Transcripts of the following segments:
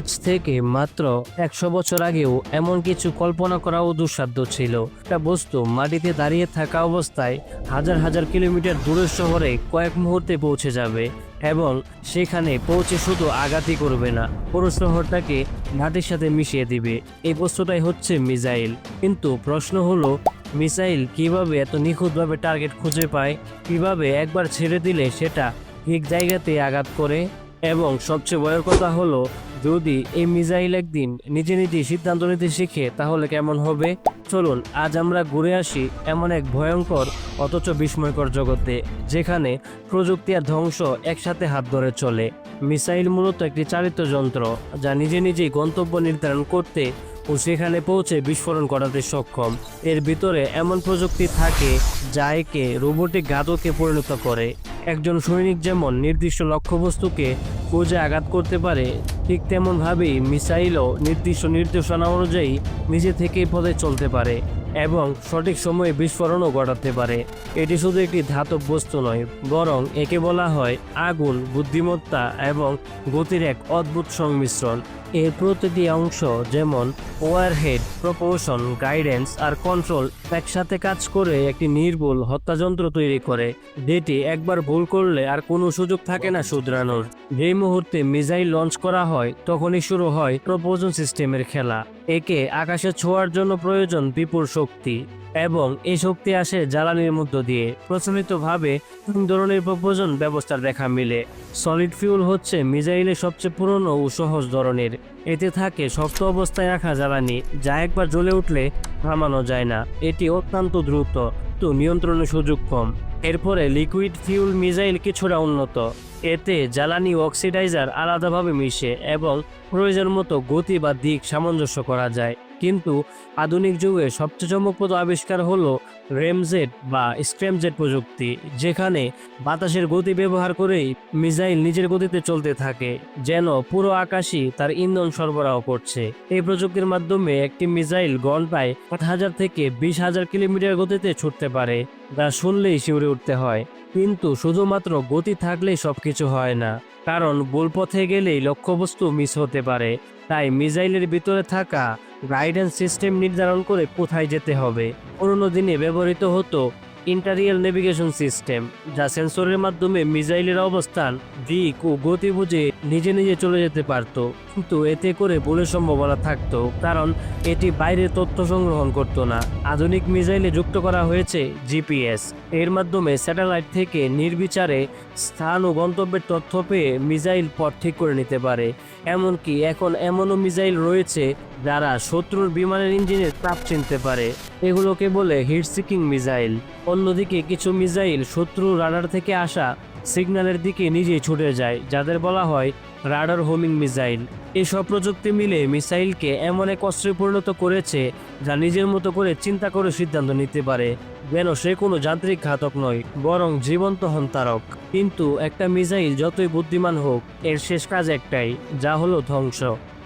আজ থেকে মাত্র একশো বছর আগেও এমন কিছু কল্পনা করাও দুঃসাধ্য ছিল। একটা বস্তু মাটিতে দাঁড়িয়ে থাকা অবস্থায় হাজার হাজার কিলোমিটার দূরের শহরে কয়েক মুহূর্তে পৌঁছে যাবে এবং সেখানে পৌঁছে শুধু আঘাতই করবে না, পুরো শহরটাকে মাটির সাথে মিশিয়ে দিবে। এই বস্তুটাই হচ্ছে মিসাইল। কিন্তু প্রশ্ন হলো, মিসাইল কীভাবে এত নিখুঁতভাবে টার্গেট খুঁজে পায়? কীভাবে একবার ছেড়ে দিলে সেটা ঠিক জায়গাতে আঘাত করে? এবং সবচেয়ে বড় কথা হলো যদি এই মিসাইল একদিন নিজে নিজে সিদ্ধান্ত নিতে শিখে, তাহলে কেমন হবে? চলুন, আজ আমরা ঘুরে আসি এমন এক ভয়ঙ্কর, অথচ বিস্ময়কর জগতে, যেখানে প্রযুক্তি আর ধ্বংস একসাথে হাত ধরে চলে। মিসাইল মূলত একটি চালিত যন্ত্র, যা নিজে নিজেই গন্তব্য নির্ধারণ করতে ও সেখানে পৌঁছে বিস্ফোরণ করাতে সক্ষম। এর ভিতরে এমন প্রযুক্তি থাকে, যা একে রোবটিক ঘাতকে পরিণত করে। একজন সৈনিক যেমন নির্দিষ্ট লক্ষ্যবস্তুকে খুঁজে আঘাত করতে পারে, ঠিক তেমনভাবেই মিসাইলও নির্দিষ্ট নির্দেশনা অনুযায়ী নিজে থেকেই পথে চলতে পারে এবং সঠিক সময়ে বিস্ফোরণও ঘটাতে পারে। এটি শুধু একটি ধাতব বস্তু নয়, বরং একে বলা হয় আগুন, বুদ্ধিমত্তা এবং গতির এক অদ্ভুত সংমিশ্রণ। এর প্রতিটি অংশ যেমন ওয়ারহেড, প্রপোশন, গাইডেন্স আর কন্ট্রোল একসাথে কাজ করে একটি নির্ভুল হত্যাযন্ত্র তৈরি করে। যেটি একবার ভুল করলে আর কোনো সুযোগ থাকে না শুধরানোর। যেই মুহূর্তে মিসাইল লঞ্চ করা হয়, তখনই শুরু হয় প্রপোজন সিস্টেমের খেলা। একে আকাশে ছোঁয়ার জন্য প্রয়োজন বিপুল শক্তি এবং এই শক্তি আসে জ্বালানির মধ্য দিয়ে। প্রচলিতভাবে তিন ধরনের প্রপোজন ব্যবস্থার দেখা মিলে। সলিড ফিউল হচ্ছে মিজাইলের সবচেয়ে পুরনো ও সহজ ধরনের। এতে থাকে শক্ত অবস্থায় রাখা জ্বালানি, যা একবার জ্বলে উঠলে থামানো যায় না। এটি অত্যন্ত দ্রুত, তো নিয়ন্ত্রণের সুযোগ কম। এরপরে লিকুইড ফিউল মিসাইল কিছুটা উন্নত। এতে জ্বালানি অক্সিডাইজার আলাদাভাবে মিশে এবং প্রয়োজন মতো গতি বা দিক সামঞ্জস্য করা যায়। কিন্তু আধুনিক যুগে সবচেয়ে চমকপ্রদ আবিষ্কার হলো রেমজেট বা স্ক্র্যামজেট প্রযুক্তি, যেখানে বাতাসের গতি ব্যবহার করেই মিসাইল নিজের গতিতে চলতে থাকে, যেন পুরো আকাশই তার ইন্ধন সরবরাহ করছে। এই প্রযুক্তির মাধ্যমে একটি মিসাইল ঘন্টায় আট হাজার থেকে বিশ হাজার কিলোমিটার গতিতে ছুটতে পারে। যা শুনলেই শিউরে উঠতে হয়। কিন্তু শুধুমাত্র গতি থাকলেই সব কিছু হয় না। কারণ বোলপথে পথে গেলেই লক্ষ্যবস্তু মিস হতে পারে। তাই মিজাইলের ভিতরে থাকা গাইডেন্স সিস্টেম নির্ধারণ করে কোথায় যেতে হবে। পুরোনো দিনে ব্যবহৃত হতো ইন্টারিয়াল নেভিগেশন সিস্টেম যা সেন্সরের মাধ্যমে মিসাইলের অবস্থান, দিক ও গতি বুঝে নিজে নিজে চলে যেতে পারত। কিন্তু এতে করে ভুলের সম্ভাবনা থাকতো, কারণ এটি বাইরে তথ্য সংগ্রহণ করত না। আধুনিক মিসাইলে যুক্ত করা হয়েছে জিপিএস। এর মাধ্যমে স্যাটেলাইট থেকে নির্বিচারে স্থান ও গন্তব্যের তথ্য পেয়ে মিসাইল পথ ঠিক করে নিতে পারে। এমনকি এখন এমনও মিসাইল রয়েছে যারা শত্রুর বিমানের ইঞ্জিনের তাপ চিনতে পারে, এগুলোকে বলে হিট সিকিং মিসাইল। অন্যদিকে কিছু মিসাইল শত্রু রাডার থেকে আসা সিগন্যালের দিকে নিজেই ছুটে যায়, যাদের বলা হয় রাডার হোমিং মিসাইল। এসব প্রযুক্তি মিলে মিসাইলকে এমন এক অস্ত্রে পরিণত করেছে, যা নিজের মতো করে চিন্তা করে সিদ্ধান্ত নিতে পারে, যেন সে কোনো যান্ত্রিক ঘাতক নয়, বরং জীবন্ত হন্তারক। কিন্তু একটা মিসাইল যতই বুদ্ধিমান হোক, এর শেষ কাজ একটাই, যা হলো ধ্বংস।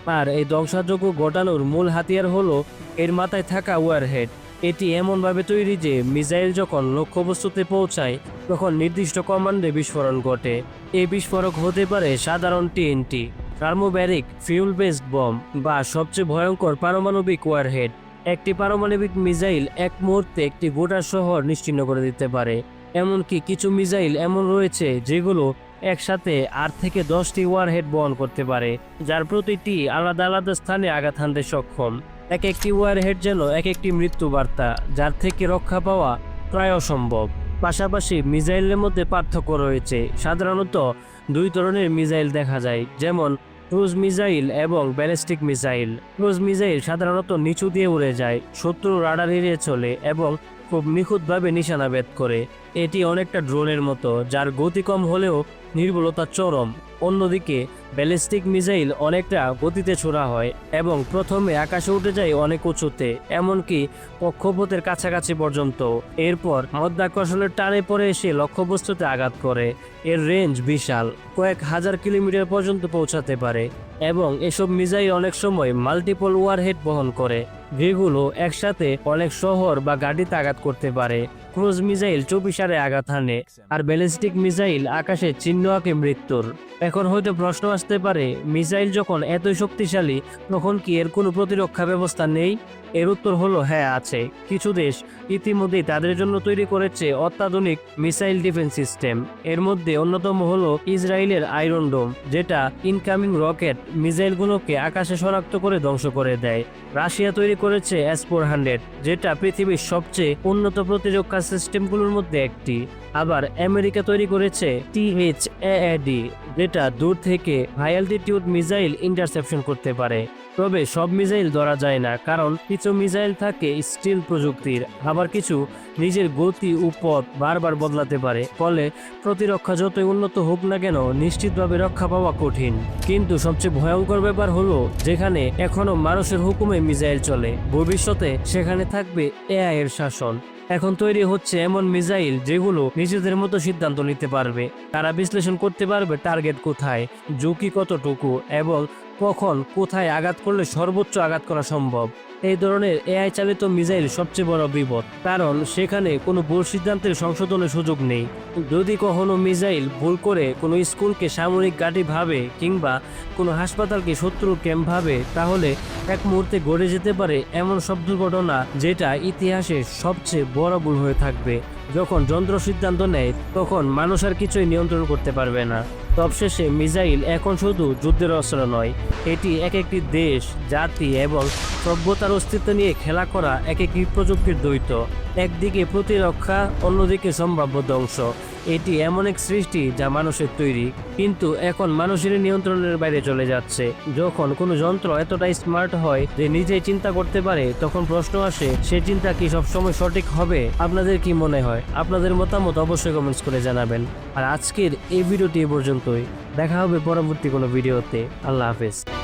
আর এই ধ্বংসযোগ্য ঘটানোর মূল হাতিয়ার হলো এর মাথায় থাকা ওয়ারহেড। এটি এমনভাবে তৈরি যে মিসাইল যখন লক্ষ্যবস্তুতে পৌঁছায়, তখন নির্দিষ্ট কমান্ডে বিস্ফোরণ ঘটে। এই বিস্ফোরক হতে পারে সাধারণ TNT, thermobaric fuel based bomb বা সবচেয়ে ভয়ঙ্কর পারমাণবিক ওয়ারহেড। একটি পারমাণবিক মিসাইল এক মুহূর্তে একটি গোটা শহর নিশ্চিন্ন করে দিতে পারে। এমনকি কিছু মিসাইল এমন রয়েছে যেগুলো একসাথে আট থেকে দশটি ওয়ারহেড বহন করতে পারে, যার প্রতিটি আলাদা আলাদা স্থানে আঘাত হানতে সক্ষম। এক একটি ওয়ারহেড যেন এক একটি মৃত্যু বার্তা, যার থেকে রক্ষা পাওয়া প্রায় অসম্ভব। পাশাপাশি মিসাইলের মধ্যে পার্থক্য রয়েছে। সাধারণত দুই ধরনের মিসাইল দেখা যায়, যেমন ক্রুজ মিসাইল এবং ব্যালিস্টিক মিসাইল। ক্রুজ মিসাইল সাধারণত নিচু দিয়ে উড়ে যায়, শত্রু রাডার এড়িয়ে চলে এবং খুব নিখুঁতভাবে নিশানা ভেদ করে। এটি অনেকটা ড্রোনের মতো, যার গতি কম হলেও নির্ভুলতা চরম। অন্যদিকে, ব্যালিস্টিক মিসাইল অনেকটা গতিতে ছোড়া হয় এবং প্রথমে আকাশে উঠে যায় অনেক উঁচুতে, এমনকি কক্ষপথের কাছাকাছি পর্যন্ত। এরপর মধ্যাকর্ষণের টানে পড়ে এসে লক্ষ্যবস্তুতে আঘাত করে। এর রেঞ্জ বিশাল, কয়েক হাজার কিলোমিটার পর্যন্ত পৌঁছাতে পারে এবং এসব মিসাইল অনেক সময় মাল্টিপল ওয়ারহেড বহন করে। যেগুলো একসাথে অনেক শহর বা গাড়ি আঘাত করতে পারে। ক্রুজ মিসাইল চব্বিশারে আঘাত হানে, আর ব্যালিস্টিক মিসাইল আকাশে চিহ্ন আঁকে মৃত্যুর। এখন হয়তো প্রশ্ন আসতে পারে, মিসাইল যখন এতই শক্তিশালী, তখন কি এর কোনো প্রতিরক্ষা ব্যবস্থা নেই? এর উত্তর হলো হ্যাঁ আছে। কিছু দেশ ইতিমধ্যেই তাদের জন্য তৈরি করেছে অত্যাধুনিক মিসাইল ডিফেন্স সিস্টেম। এর মধ্যে অন্যতম হলো ইসরায়েলের আয়রন ডোম, যেটা ইনকামিং রকেট মিসাইলগুলোকে আকাশে শনাক্ত করে ধ্বংস করে দেয়। রাশিয়া তৈরি করেছে এস ফোর হান্ড্রেড যেটা পৃথিবীর সবচেয়ে উন্নত প্রতিরক্ষা সিস্টেমগুলোর মধ্যে একটি। আবার আমেরিকা তৈরি করেছে টিএইচ এডি যেটা দূর থেকে হাই অ্যালটিটিউড মিসাইল ইন্টারসেপশন করতে পারে। তবে সব মিসাইল ধরা যায় না, কারণ কিছু মিসাইল থাকে স্টিল প্রযুক্তির। আবার কিছু নিজের গতি ও পথ বারবার বদলাতে পারে, ফলে প্রতিরক্ষা যতই উন্নত হোক না কেন নিশ্চিতভাবে রক্ষা পাওয়া কঠিন। কিন্তু সবচেয়ে ভয়ঙ্কর ব্যাপার হলো, যেখানে এখনও মানুষের হুকুমে মিসাইল চলে, ভবিষ্যতে সেখানে থাকবে এআই এর শাসন। এখন তৈরি হচ্ছে এমন মিসাইল যেগুলো নিজেদের মতো সিদ্ধান্ত নিতে পারবে। তারা বিশ্লেষণ করতে পারবে টার্গেট কোথায়, ঝুঁকি কতটুকু, এবং কখন, কোথায় আঘাত করলে সর্বোচ্চ আঘাত করা সম্ভব? এই ধরনের এআই চালিত মিসাইল সবচেয়ে বড় বিপদ, কারণ সেখানে কোনো ভুল সিদ্ধান্তের সংশোধনের সুযোগ নেই। যদি কখনো মিসাইল ভুল করে কোনো স্কুলকে সামরিক ঘাঁটি ভাবে কিংবা কোনো হাসপাতালকে শত্রু ক্যাম্প ভাবে, তাহলে এক মুহূর্তে গড়ে যেতে পারে এমন সব দুর্ঘটনা যেটা ইতিহাসে সবচেয়ে বড় ভুল হয়ে থাকবে। যখন যন্ত্র সিদ্ধান্ত নেয়, তখন মানুষ আর কিছুই নিয়ন্ত্রণ করতে পারবে না। সবশেষে মিসাইল এখন শুধু যুদ্ধের অস্ত্র নয় এটি এক একটি দেশ, জাতি এবং সভ্যতার অস্তিত্ব নিয়ে খেলা করা এক একটি প্রযুক্তির দ্বৈত। একদিকে প্রতিরক্ষা, অন্যদিকে সম্ভাব্য ধ্বংস। এটি এমন এক সৃষ্টি যা মানুষের তৈরি, কিন্তু এখন মানুষের নিয়ন্ত্রণের বাইরে চলে যাচ্ছে। যখন কোনো যন্ত্র এতটাই স্মার্ট হয় যে নিজেই চিন্তা করতে পারে, তখন প্রশ্ন আসে, সে চিন্তা কি সবসময় সঠিক হবে? আপনাদের কি মনে হয়? আপনাদের মতামত অবশ্যই কমেন্টস করে জানাবেন। আর আজকের এই ভিডিওটি এ পর্যন্তই। দেখা হবে পরবর্তী কোনো ভিডিওতে। আল্লাহ হাফেজ।